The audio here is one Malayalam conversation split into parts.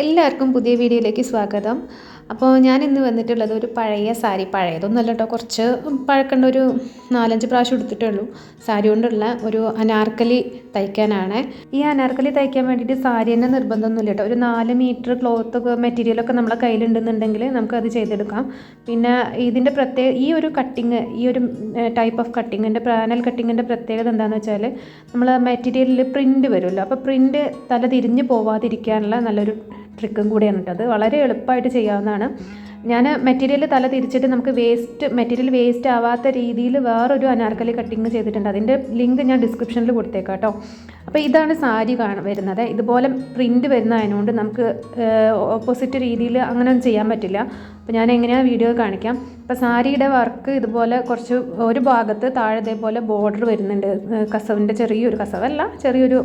എല്ലാവർക്കും പുതിയ വീഡിയോയിലേക്ക് സ്വാഗതം. അപ്പോൾ ഞാൻ ഇന്ന് വന്നിട്ടുള്ളത് ഒരു പഴയ സാരി പഴയതൊന്നുമല്ല കേട്ടോ കുറച്ച് പഴക്കണ്ട ഒരു നാലഞ്ച് പ്രാവശ്യം എടുത്തിട്ടുള്ളൂ സാരി കൊണ്ടുള്ള ഒരു അനാർക്കലി തയ്ക്കാനാണ്. ഈ അനാർക്കലി തയ്ക്കാൻ വേണ്ടിയിട്ട് സാരി തന്നെ നിർബന്ധമൊന്നുമില്ല കേട്ടോ ഒരു നാല് മീറ്റർ ക്ലോത്ത് മെറ്റീരിയലൊക്കെ നമ്മളെ കയ്യിലുണ്ടെന്നുണ്ടെങ്കിൽ നമുക്കത് ചെയ്തെടുക്കാം. പിന്നെ ഇതിന്റെ പ്രത്യേക ഈ ഒരു കട്ടിങ് ഈ ഒരു ടൈപ്പ് ഓഫ് കട്ടിങ്ങിന്റെ പാനൽ കട്ടിങ്ങിന്റെ പ്രത്യേകത എന്താണെന്ന് വെച്ചാൽ നമ്മൾ മെറ്റീരിയലിൽ പ്രിന്റ് വരുമല്ലോ. അപ്പോൾ പ്രിന്റ് തല തിരിഞ്ഞ് പോവാതിരിക്കാനുള്ള നല്ലൊരു ട്രിക്കും കൂടിയാണ് കേട്ടോ. അത് വളരെ എളുപ്പമായിട്ട് ചെയ്യാവുന്നതാണ്. ഞാൻ മെറ്റീരിയൽ തല തിരിച്ചിട്ട് നമുക്ക് വേസ്റ്റ് മെറ്റീരിയൽ വേസ്റ്റ് ആവാത്ത രീതിയിൽ വേറൊരു അനാർക്കലി കട്ടിങ് ചെയ്തിട്ടുണ്ട്. അതിന്റെ ലിങ്ക് ഞാൻ ഡിസ്ക്രിപ്ഷനിൽ കൊടുത്തേക്കാം കേട്ടോ. അപ്പോൾ ഇതാണ് സാരി കാണ വരുന്നത്. ഇതുപോലെ പ്രിന്റ് വരുന്നതിനോണ്ട് നമുക്ക് ഓപ്പോസിറ്റ് രീതിയിൽ അങ്ങനെ ഒന്നും ചെയ്യാൻ പറ്റില്ല. അപ്പോൾ ഞാൻ എങ്ങനെയാണ് വീഡിയോ കാണിക്കാം. അപ്പോൾ സാരിയുടെ വർക്ക് ഇതുപോലെ കുറച്ച് ഒരു ഭാഗത്ത് താഴെ ഇതേപോലെ ബോർഡർ വരുന്നുണ്ട്. കസവിന്റെ ചെറിയൊരു കസവല്ല ചെറിയൊരു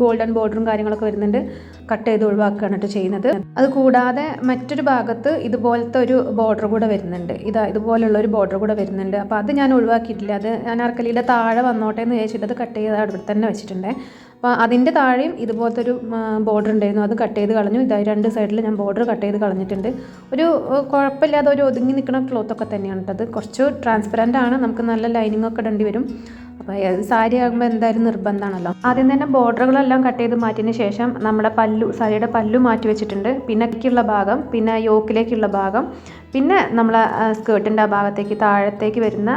ഗോൾഡൻ ബോർഡറും കാര്യങ്ങളൊക്കെ വരുന്നുണ്ട്. കട്ട് ചെയ്ത് ഒഴിവാക്കുകയാണ് ചെയ്യുന്നത്. അത് കൂടാതെ മറ്റൊരു ഭാഗത്ത് ഇതുപോലത്തെ ഒരു ബോർഡർ കൂടെ വരുന്നുണ്ട്. ഇതാ ഇതുപോലുള്ള ഒരു ബോർഡർ കൂടെ വരുന്നുണ്ട്. അപ്പോൾ അത് ഞാൻ ഒഴിവാക്കിയിട്ടില്ല. അത് ഞാൻ അർക്കലിയുടെ താഴെ വന്നോട്ടെ എന്ന് വിചാരിച്ചിട്ട് അത് കട്ട് ചെയ്ത് അവിടെ തന്നെ വെച്ചിട്ടുണ്ട്. അപ്പോൾ അതിന്റെ താഴെയും ഇതുപോലത്തെ ഒരു ബോർഡർ ഉണ്ടായിരുന്നു. അത് കട്ട് ചെയ്ത് കളഞ്ഞു. ഇതായി രണ്ട് സൈഡിൽ ഞാൻ ബോർഡർ കട്ട് ചെയ്ത് കളഞ്ഞിട്ടുണ്ട്. ഒരു കുഴപ്പമില്ലാതെ ഒരു ഒതുങ്ങി നിൽക്കുന്ന ക്ലോത്തൊക്കെ തന്നെയാണ് കേട്ടത് കുറച്ച് ട്രാൻസ്പെറന്റ് ആണ്. നമുക്ക് നല്ല ലൈനിങ് ഒക്കെ ഇടേണ്ടി വരും. അപ്പോൾ ഏത് സാരി ആകുമ്പോൾ എന്തായാലും നിർബന്ധമാണല്ലോ ആദ്യം തന്നെ ബോർഡറുകളെല്ലാം കട്ട് ചെയ്ത് മാറ്റിയതിന് ശേഷം നമ്മുടെ പല്ലു സാരിയുടെ പല്ലു മാറ്റി വെച്ചിട്ടുണ്ട്. പിന്നെ ഭാഗം പിന്നെ യോക്കിലേക്കുള്ള ഭാഗം പിന്നെ നമ്മൾ സ്കേർട്ടിന്റെ ആ ഭാഗത്തേക്ക് താഴത്തേക്ക് വരുന്ന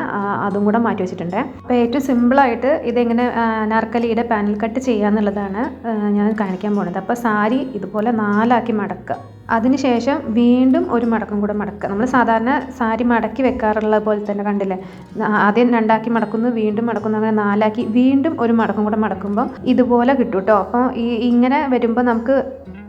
അതും കൂടെ മാറ്റി വെച്ചിട്ടുണ്ട്. അപ്പോൾ ഏറ്റവും സിമ്പിളായിട്ട് ഇതെങ്ങനെ നർക്കലിയുടെ പാനൽ കട്ട് ചെയ്യുക എന്നുള്ളതാണ് ഞാൻ കാണിക്കാൻ പോകുന്നത് അപ്പോൾ സാരി ഇതുപോലെ നാലാക്കി മടക്കുക. അതിനുശേഷം വീണ്ടും ഒരു മടക്കം കൂടെ മടക്കുക. നമ്മൾ സാധാരണ സാരി മടക്കി വെക്കാറുള്ള പോലെ തന്നെ കണ്ടില്ലേ? ആദ്യം രണ്ടാക്കി മടക്കുന്നു വീണ്ടും മടക്കുന്നു അങ്ങനെ നാലാക്കി വീണ്ടും ഒരു മടക്കം കൂടെ മടക്കുമ്പോൾ ഇതുപോലെ കിട്ടും കേട്ടോ അപ്പോൾ ഈ ഇങ്ങനെ വരുമ്പോൾ നമുക്ക്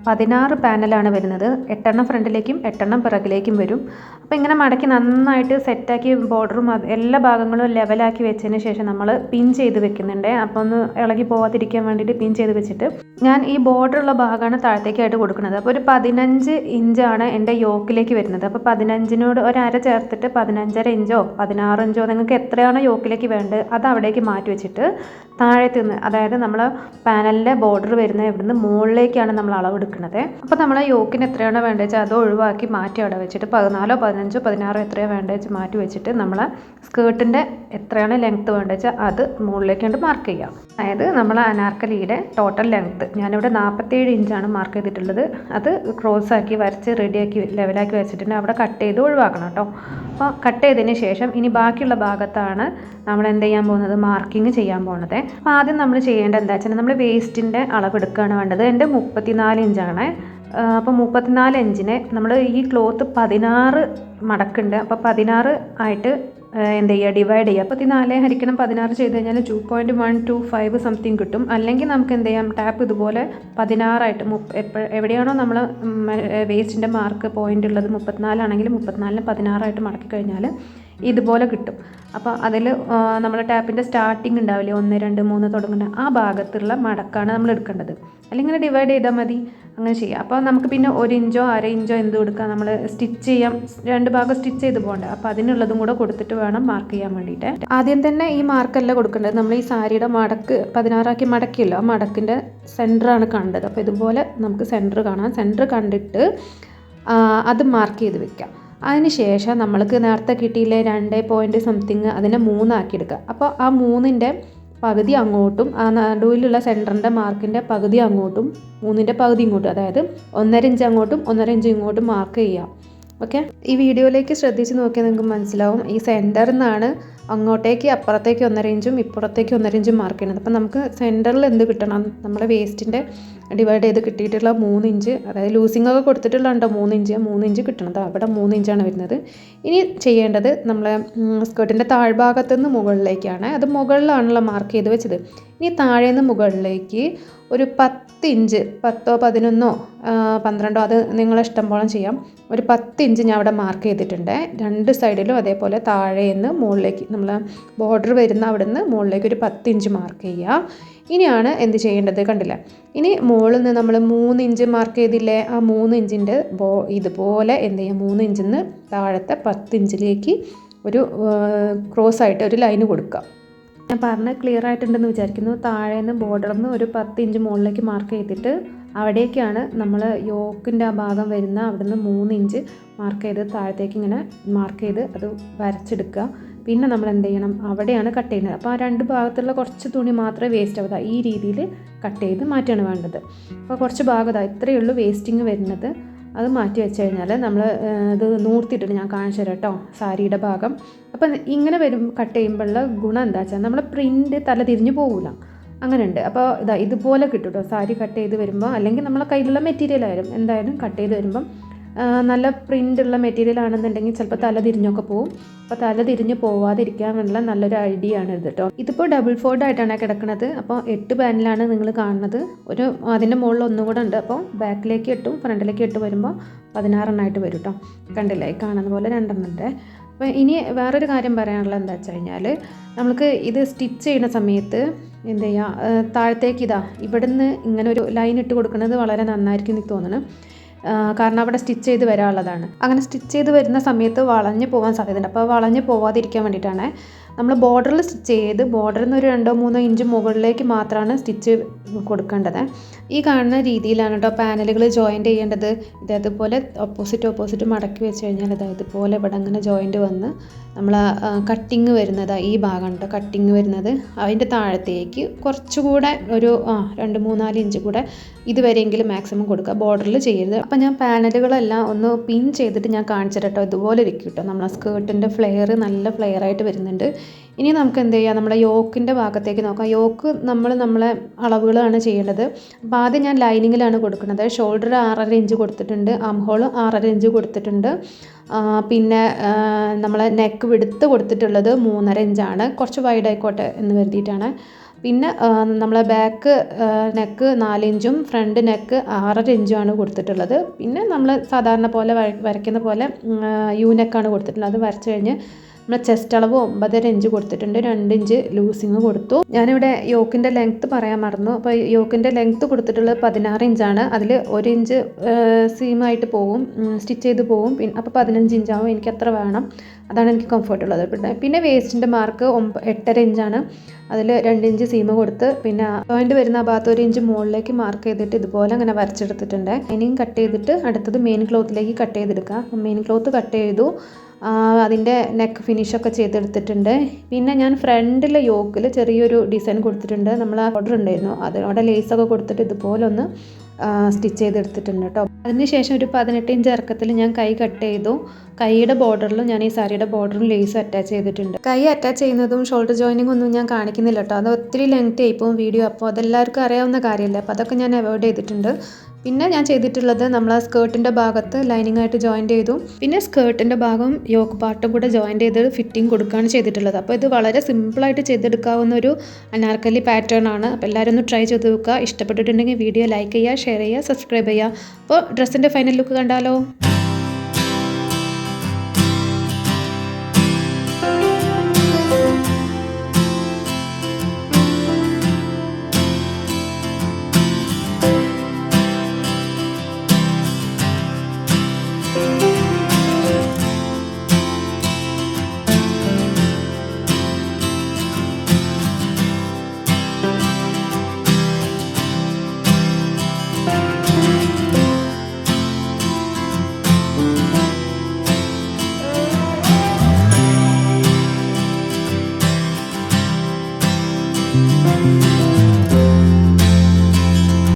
പതിനാറ് പാനലാണ് വരുന്നത്. എട്ടെണ്ണം ഫ്രണ്ടിലേക്കും എട്ടെണ്ണം പിറകിലേക്കും വരും. അപ്പോൾ ഇങ്ങനെ മടക്കി നന്നായിട്ട് സെറ്റാക്കി ബോർഡറും എല്ലാ ഭാഗങ്ങളും ലെവലാക്കി വെച്ചതിന് ശേഷം നമ്മൾ പിൻ ചെയ്ത് വെക്കുന്നുണ്ട്. അപ്പോൾ ഒന്ന് ഇളകി പോവാതിരിക്കാൻ വേണ്ടിയിട്ട് പിൻ ചെയ്ത് വെച്ചിട്ട് ഞാൻ ഈ ബോർഡറുള്ള ഭാഗമാണ് താഴത്തേക്കായിട്ട് കൊടുക്കുന്നത്. അപ്പോൾ ഒരു പതിനഞ്ച് ഇഞ്ചാണ് എന്റെ യോക്കിലേക്ക് വരുന്നത്. അപ്പോൾ പതിനഞ്ചിനോട് ഒരു ചേർത്തിട്ട് പതിനഞ്ചര ഇഞ്ചോ പതിനാറ് ഇഞ്ചോ നിങ്ങൾക്ക് എത്രയാണോ യോക്കിലേക്ക് വേണ്ടത് അത് അവിടേക്ക് മാറ്റി വെച്ചിട്ട് താഴത്ത് നിന്ന് അതായത് നമ്മൾ പാനലിന്റെ ബോർഡർ വരുന്ന ഇവിടുന്ന് മുകളിലേക്കാണ് നമ്മൾ അളവെടുക്കുന്നത്. അപ്പോൾ നമ്മൾ യോക്കിന് എത്രയാണോ വേണ്ടത് വെച്ചാൽ അത് ഒഴിവാക്കി മാറ്റി അവിടെ വെച്ചിട്ട് പതിനാലോ പതിനഞ്ചോ പതിനാറോ എത്രയോ വേണ്ടത് വെച്ച് മാറ്റി വെച്ചിട്ട് നമ്മൾ സ്കേർട്ടിന്റെ എത്രയാണ് ലെങ്ത്ത് വേണ്ടത് വെച്ചാൽ അത് മുകളിലേക്കാണ്ട് മാർക്ക് ചെയ്യാം. അതായത് നമ്മൾ അനാർക്കലിയുടെ ടോട്ടൽ ലെങ്ത്ത് ഞാനിവിടെ നാൽപ്പത്തേഴ് ഇഞ്ചാണ് മാർക്ക് ചെയ്തിട്ടുള്ളത്. അത് ക്രോസ് ആക്കി വരച്ച് റെഡിയാക്കി ലെവലാക്കി വെച്ചിട്ടുണ്ട് അവിടെ കട്ട് ചെയ്ത് ഒഴിവാക്കണം കേട്ടോ. അപ്പോൾ കട്ട് ചെയ്തതിന് ശേഷം ഇനി ബാക്കിയുള്ള ഭാഗത്താണ് നമ്മൾ എന്ത് ചെയ്യാൻ പോകുന്നത്? മാർക്കിങ് ചെയ്യാൻ പോകുന്നത്. അപ്പോൾ ആദ്യം നമ്മൾ ചെയ്യേണ്ടത് എന്താ വെച്ചാൽ നമ്മൾ വേസ്റ്റിന്റെ അളവ് എടുക്കുകയാണ് വേണ്ടത്. എന്റെ മുപ്പത്തിനാല് ഇഞ്ചാണ് അപ്പോൾ മുപ്പത്തിനാല് ഇഞ്ചിനെ നമ്മൾ ഈ ക്ലോത്ത് പതിനാറ് മടക്കുണ്ട്. അപ്പോൾ പതിനാറ് ആയിട്ട് എന്ത് ചെയ്യുക? ഡിവൈഡ് ചെയ്യുക. അപ്പോൾ നാല് ഹരിക്കണം പതിനാറ് ചെയ്ത് കഴിഞ്ഞാൽ two point one two five something കിട്ടും. അല്ലെങ്കിൽ നമുക്ക് എന്ത് ചെയ്യാം? ടാപ്പ് ഇതുപോലെ പതിനാറായിട്ട് മുപ്പ എപ്പോൾ എവിടെയാണോ നമ്മൾ വേസ്റ്റിന്റെ മാർക്ക് പോയിന്റ് ഉള്ളത് മുപ്പത്തിനാലാണെങ്കിൽ മുപ്പത്തിനാലിന് പതിനാറായിട്ട് മടക്കി കഴിഞ്ഞാൽ ഇതുപോലെ കിട്ടും. അപ്പോൾ അതിൽ നമ്മൾ ടാപ്പിന്റെ സ്റ്റാർട്ടിങ് ഉണ്ടാവില്ലേ? ഒന്ന് രണ്ട് മൂന്ന് തുടങ്ങുന്ന ആ ഭാഗത്തുള്ള മടക്കാണ് നമ്മൾ എടുക്കേണ്ടത്. അല്ലെങ്കിൽ ഡിവൈഡ് ചെയ്താൽ മതി. അങ്ങനെ ചെയ്യാം. അപ്പോൾ നമുക്ക് പിന്നെ ഒരു ഇഞ്ചോ അര ഇഞ്ചോ എന്ത് കൊടുക്കാം? നമ്മൾ സ്റ്റിച്ച് ചെയ്യാം. രണ്ട് ഭാഗം സ്റ്റിച്ച് ചെയ്ത് പോകണ്ടേ. അപ്പോൾ അതിനുള്ളതും കൂടെ കൊടുത്തിട്ട് വേണം മാർക്ക് ചെയ്യാൻ വേണ്ടിയിട്ട്. ആദ്യം തന്നെ ഈ മാർക്കല്ല കൊടുക്കേണ്ടത്. നമ്മൾ ഈ സാരിയുടെ മടക്ക് പതിനാറാക്കി മടക്കിയല്ലോ. ആ മടക്കിന്റെ സെന്ററാണ് കണ്ടത്. അപ്പോൾ ഇതുപോലെ നമുക്ക് സെന്റർ കാണാം. സെന്റർ കണ്ടിട്ട് അത് മാർക്ക് ചെയ്ത് വെക്കാം. അതിനുശേഷം നമ്മൾക്ക് നേരത്തെ കിട്ടിയില്ലേ രണ്ട് പോയിന്റ് സംതിങ് അതിനെ മൂന്നാക്കി എടുക്കുക അപ്പോൾ ആ മൂന്നിന്റെ പകുതി അങ്ങോട്ടും ആ നടുവിലുള്ള സെന്ററിന്റെ മാർക്കിന്റെ പകുതി അങ്ങോട്ടും മൂന്നിന്റെ പകുതി ഇങ്ങോട്ടും അതായത് ഒന്നര ഇഞ്ച് അങ്ങോട്ടും ഒന്നര ഇഞ്ച് ഇങ്ങോട്ടും മാർക്ക് ചെയ്യാം ഓക്കെ ഈ വീഡിയോയിലേക്ക് ശ്രദ്ധിച്ച് നോക്കിയാൽ നിങ്ങൾക്ക് മനസ്സിലാവും. ഈ സെന്ററിൽ നിന്നാണ് അങ്ങോട്ടേക്ക് അപ്പുറത്തേക്ക് ഒന്നര ഇഞ്ചും ഇപ്പുറത്തേക്ക് ഒന്നര ഇഞ്ചും മാർക്ക് ചെയ്യണം. അപ്പം നമുക്ക് സെന്ററിൽ എന്ത് കിട്ടണം? നമ്മുടെ വേസ്റ്റിന്റെ ഡിവൈഡ് ചെയ്ത് കിട്ടിയിട്ടുള്ള മൂന്ന് ഇഞ്ച് അതായത് ലൂസിംഗ് ഒക്കെ കൊടുത്തിട്ടുള്ളതുണ്ടോ? മൂന്ന് ഇഞ്ച്. മൂന്ന് ഇഞ്ച് കിട്ടണത് അവിടെ മൂന്ന് ഇഞ്ചാണ് വരുന്നത്. ഇനി ചെയ്യേണ്ടത് നമ്മളെ സ്കേർട്ടിന്റെ താഴ്ഭാഗത്തു നിന്ന് മുകളിലേക്കാണ്. അത് മുകളിലാണല്ലോ മാർക്ക് ചെയ്ത് വെച്ചത്. ഇനി താഴെ നിന്ന് മുകളിലേക്ക് ഒരു പത്ത് ഇഞ്ച് പത്തോ പതിനൊന്നോ പന്ത്രണ്ടോ അത് നിങ്ങളെ ഇഷ്ടം പോലെ ചെയ്യാം. ഒരു പത്ത് ഇഞ്ച് ഞാൻ അവിടെ മാർക്ക് ചെയ്തിട്ടുണ്ട്. രണ്ട് സൈഡിലും അതേപോലെ താഴെ നിന്ന് മുകളിലേക്ക് നമ്മൾ ബോർഡർ വരുന്ന അവിടെ നിന്ന് മുകളിലേക്ക് ഒരു പത്ത് ഇഞ്ച് മാർക്ക് ചെയ്യുക. ഇനിയാണ് എന്ത് ചെയ്യേണ്ടത് കണ്ടില്ല? ഇനി മുകളിൽ നിന്ന് നമ്മൾ മൂന്ന് ഇഞ്ച് മാർക്ക് ചെയ്തില്ലേ? ആ മൂന്ന് ഇഞ്ചിന്റെ ബോ ഇതുപോലെ എന്ത് ചെയ്യുക? മൂന്ന് ഇഞ്ചിൽ നിന്ന് താഴത്തെ പത്ത് ഇഞ്ചിലേക്ക് ഒരു ക്രോസ് ആയിട്ട് ഒരു ലൈന് കൊടുക്കുക. ഞാൻ പറഞ്ഞ ക്ലിയർ ആയിട്ടുണ്ടെന്ന് വിചാരിക്കുന്നു. താഴെ നിന്ന് ബോർഡറിൽ നിന്ന് ഒരു പത്ത് ഇഞ്ച് മുകളിലേക്ക് മാർക്ക് ചെയ്തിട്ട് അവിടേക്കാണ് നമ്മൾ യോക്കിന്റെ ആ ഭാഗം വരുന്ന അവിടുന്ന് മൂന്ന് ഇഞ്ച് മാർക്ക് ചെയ്ത് താഴത്തേക്ക് ഇങ്ങനെ മാർക്ക് ചെയ്ത് അത് വരച്ചെടുക്കുക. പിന്നെ നമ്മൾ എന്ത് ചെയ്യണം അവിടെയാണ് കട്ട് ചെയ്യുന്നത്. അപ്പോൾ ആ രണ്ട് ഭാഗത്തുള്ള കുറച്ച് തുണി മാത്രമേ വേസ്റ്റ് ആവുക ഈ രീതിയിൽ കട്ട് ചെയ്ത് മാറ്റുകയാണ് വേണ്ടത്. അപ്പോൾ കുറച്ച് ഭാഗം ഇത്രയേ ഉള്ളൂ വേസ്റ്റിങ് വരുന്നത്. അത് മാറ്റി വെച്ച് കഴിഞ്ഞാൽ നമ്മൾ ഇത് നൂർത്തിയിട്ടുണ്ട്. ഞാൻ കാണിച്ചു തരാം കേട്ടോ സാരിയുടെ ഭാഗം. അപ്പം ഇങ്ങനെ വരും കട്ട് ചെയ്യുമ്പോഴുള്ള ഗുണം എന്താ വെച്ചാൽ നമ്മളെ പ്രിന്റ് തല തിരിഞ്ഞു പോകില്ല അങ്ങനെയുണ്ട്. അപ്പോൾ ഇതാ ഇതുപോലെ കിട്ടും കേട്ടോ സാരി കട്ട് ചെയ്ത് വരുമ്പോൾ അല്ലെങ്കിൽ നമ്മളെ കയ്യിലുള്ള മെറ്റീരിയൽ ആയാലും എന്തായാലും കട്ട് ചെയ്ത് വരുമ്പം നല്ല പ്രിന്റ് ഉള്ള മെറ്റീരിയൽ ആണെന്നുണ്ടെങ്കിൽ ചിലപ്പോൾ തല തിരിഞ്ഞൊക്കെ പോവും. അപ്പോൾ തല തിരിഞ്ഞ് പോവാതിരിക്കാനുള്ള നല്ലൊരു ഐഡിയ ആണ് ഇത് കേട്ടോ ഇതിപ്പോൾ ഡബിൾ ഫോൾഡ് ആയിട്ടാണ് കിടക്കുന്നത് അപ്പോൾ എട്ട് പാനലാണ് നിങ്ങൾ കാണുന്നത്. ഒരു അതിന്റെ മുകളിൽ ഒന്നും കൂടെ ഉണ്ട്. അപ്പോൾ ബാക്കിലേക്ക് എട്ടും ഫ്രണ്ടിലേക്ക് എട്ട് വരുമ്പോൾ പതിനാറെണ്ണമായിട്ട് വരും കേട്ടോ കണ്ടില്ലേ? കാണുന്ന പോലെ രണ്ടെണ്ണം ഉണ്ട് അപ്പോൾ ഇനി വേറൊരു കാര്യം പറയാനുള്ളത് എന്താ വെച്ച് കഴിഞ്ഞാൽ നമുക്ക് ഇത് സ്റ്റിച്ച് ചെയ്യുന്ന സമയത്ത് എന്ത് ചെയ്യുക താഴത്തേക്ക് ഇതാ ഇവിടുന്ന് ഇങ്ങനെ ഒരു ലൈൻ ഇട്ട് കൊടുക്കുന്നത് വളരെ നന്നായിരിക്കും എനിക്ക് തോന്നുന്നു കാരണം അവിടെ സ്റ്റിച്ച് ചെയ്ത് വരാനുള്ളതാണ്. അങ്ങനെ സ്റ്റിച്ച് ചെയ്ത് വരുന്ന സമയത്ത് വളഞ്ഞു പോകാൻ സാധ്യതയുണ്ട്. അപ്പോൾ വളഞ്ഞു പോവാതിരിക്കാൻ വേണ്ടിയിട്ടാണ് നമ്മൾ ബോർഡറിൽ സ്റ്റിച്ച് ചെയ്ത് ബോർഡറിൽ നിന്ന് ഒരു രണ്ടോ മൂന്നോ ഇഞ്ച് മുകളിലേക്ക് മാത്രമാണ് സ്റ്റിച്ച് കൊടുക്കേണ്ടത്. ഈ കാണുന്ന രീതിയിലാണ് കേട്ടോ പാനലുകൾ ജോയിന്റ് ചെയ്യേണ്ടത്. ഇതേപോലെ ഓപ്പോസിറ്റ് ഓപ്പോസിറ്റ് മടക്കി വെച്ച് കഴിഞ്ഞാൽ ഇതാ ഇതുപോലെ ഇവിടെ അങ്ങനെ ജോയിന്റ് വന്ന് നമ്മൾ കട്ടിങ് വരുന്നത് ഈ ഭാഗം കേട്ടോ കട്ടിങ് വരുന്നത്. അതിന്റെ താഴത്തേക്ക് കുറച്ചുകൂടെ ഒരു ആ രണ്ട് മൂന്നാൽ ഇഞ്ച് കൂടെ ഇതുവരെയെങ്കിലും മാക്സിമം കൊടുക്കുക. ബോർഡറിൽ ചെയ്യരുത്. അപ്പം ഞാൻ പാനലുകളെല്ലാം ഒന്ന് പിൻ ചെയ്തിട്ട് ഞാൻ കാണിച്ചു കേട്ടോ ഇതുപോലെ ഇരിക്കും കേട്ടോ. നമ്മളെ സ്കേർട്ടിന്റെ ഫ്ലെയർ നല്ല ഫ്ലെയർ ആയിട്ട് വരുന്നുണ്ട്. ഇനി നമുക്ക് എന്ത് ചെയ്യാം? നമ്മുടെ യോക്കിന്റെ ഭാഗത്തേക്ക് നോക്കാം. യോക്ക് നമ്മൾ നമ്മളെ അളവുകളാണ് ചെയ്യേണ്ടത്. അപ്പോൾ ആദ്യം ഞാൻ ലൈനിങ്ങിലാണ് കൊടുക്കുന്നത്. ഷോൾഡർ ആറര ഇഞ്ച് കൊടുത്തിട്ടുണ്ട്. ആം ആറര ഇഞ്ച് കൊടുത്തിട്ടുണ്ട്. പിന്നെ നമ്മളെ നെക്ക് വിടുത്ത് കൊടുത്തിട്ടുള്ളത് മൂന്നര ഇഞ്ചാണ്. കുറച്ച് വൈഡ് ആയിക്കോട്ടെ എന്ന് കരുതിയിട്ടാണ്. പിന്നെ നമ്മളെ ബാക്ക് നെക്ക് നാലിഞ്ചും ഫ്രണ്ട് നെക്ക് ആറര ഇഞ്ചുമാണ് കൊടുത്തിട്ടുള്ളത്. പിന്നെ നമ്മൾ സാധാരണ പോലെ വര- വരയ്ക്കുന്ന പോലെ യു നെക്കാണ് കൊടുത്തിട്ടുള്ളത്. അത് വരച്ച് കഴിഞ്ഞ് നമ്മൾ ചെസ്റ്റ് അളവ് ഒമ്പതര ഇഞ്ച് കൊടുത്തിട്ടുണ്ട് രണ്ട് ഇഞ്ച് ലൂസിങ് കൊടുത്തു. ഞാനിവിടെ യോക്കിന്റെ ലെങ്ത്ത് പറയാൻ മറന്നു. അപ്പോൾ യോക്കിന്റെ ലെങ്ത്ത് കൊടുത്തിട്ടുള്ളത് പതിനാറ് ഇഞ്ചാണ് അതിൽ ഒരു ഇഞ്ച് സീമായിട്ട് പോവും സ്റ്റിച്ച് ചെയ്ത് പോവും. പിന്നെ അപ്പോൾ പതിനഞ്ച് ഇഞ്ചാവും എനിക്ക് അത്ര വേണം. അതാണ് എനിക്ക് കംഫർട്ട് ഉള്ളത് പിന്നെ പിന്നെ വേസ്റ്റിന്റെ മാർക്ക് ഒമ്പ എട്ടര ഇഞ്ചാണ് അതിൽ രണ്ട് ഇഞ്ച് സീമ കൊടുത്ത് പിന്നെ ജോയിന്റ് വരുന്ന ആ ഭാഗത്ത് ഒരു ഇഞ്ച് മുകളിലേക്ക് മാർക്ക് ചെയ്തിട്ട് ഇതുപോലെ അങ്ങനെ വരച്ചെടുത്തിട്ടുണ്ട്. ഇനിയും കട്ട് ചെയ്തിട്ട് അടുത്തത് മെയിൻ ക്ലോത്തിലേക്ക് കട്ട് ചെയ്തെടുക്കുക. മെയിൻ ക്ലോത്ത് കട്ട് ചെയ്തു. അതിന്റെ നെക്ക് ഫിനിഷൊക്കെ ചെയ്തെടുത്തിട്ടുണ്ട്. പിന്നെ ഞാൻ ഫ്രണ്ടിലെ യോക്കിൽ ചെറിയൊരു ഡിസൈൻ കൊടുത്തിട്ടുണ്ട്. നമ്മൾ ഓർഡർ ഉണ്ടായിരുന്നു. അതിനോടെ ലേസൊക്കെ കൊടുത്തിട്ട് ഇതുപോലെ ഒന്ന് സ്റ്റിച്ച് ചെയ്തെടുത്തിട്ടുണ്ട് കേട്ടോ അതിനുശേഷം ഒരു പതിനെട്ട് ഇഞ്ച് ഇറക്കത്തിൽ ഞാൻ കൈ കട്ട് ചെയ്തു. കൈയുടെ ബോർഡറിലും ഞാൻ ഈ സാരിയുടെ ബോർഡറും ലേസ് അറ്റാച്ച് ചെയ്തിട്ടുണ്ട്. കൈ അറ്റാച്ച് ചെയ്യുന്നതും ഷോൾഡർ ജോയിനിങ് ഒന്നും ഞാൻ കാണിക്കുന്നില്ല കേട്ടോ അത് ഒത്തിരി ലെങ്ത് ആയിപ്പോവും വീഡിയോ അപ്പോൾ അതെല്ലാവർക്കും അറിയാവുന്ന കാര്യമല്ലേ. അപ്പോൾ അതൊക്കെ ഞാൻ അവോയ്ഡ് ചെയ്തിട്ടുണ്ട്. പിന്നെ ഞാൻ ചെയ്തിട്ടുള്ളത് നമ്മൾ ആ സ്കേർട്ടിന്റെ ഭാഗത്ത് ലൈനിങ് ആയിട്ട് ജോയിൻ ചെയ്തു. പിന്നെ സ്കേർട്ടിന്റെ ഭാഗം യോക്ക് പാർട്ടും കൂടെ ജോയിൻ ചെയ്ത് ഫിറ്റിംഗ് കൊടുക്കുകയാണ് ചെയ്തിട്ടുള്ളത്. അപ്പോൾ ഇത് വളരെ സിമ്പിളായിട്ട് ചെയ്തെടുക്കാവുന്ന ഒരു അനാർക്കലി പാറ്റേൺ ആണ്. അപ്പോൾ എല്ലാവരും ഒന്ന് ട്രൈ ചെയ്ത് നോക്കുക. ഇഷ്ടപ്പെട്ടിട്ടുണ്ടെങ്കിൽ വീഡിയോ ലൈക്ക് ചെയ്യുക ഷെയർ ചെയ്യുക സബ്സ്ക്രൈബ് ചെയ്യുക. അപ്പോൾ ഡ്രസ്സിന്റെ ഫൈനൽ ലുക്ക് കണ്ടാലോ? you.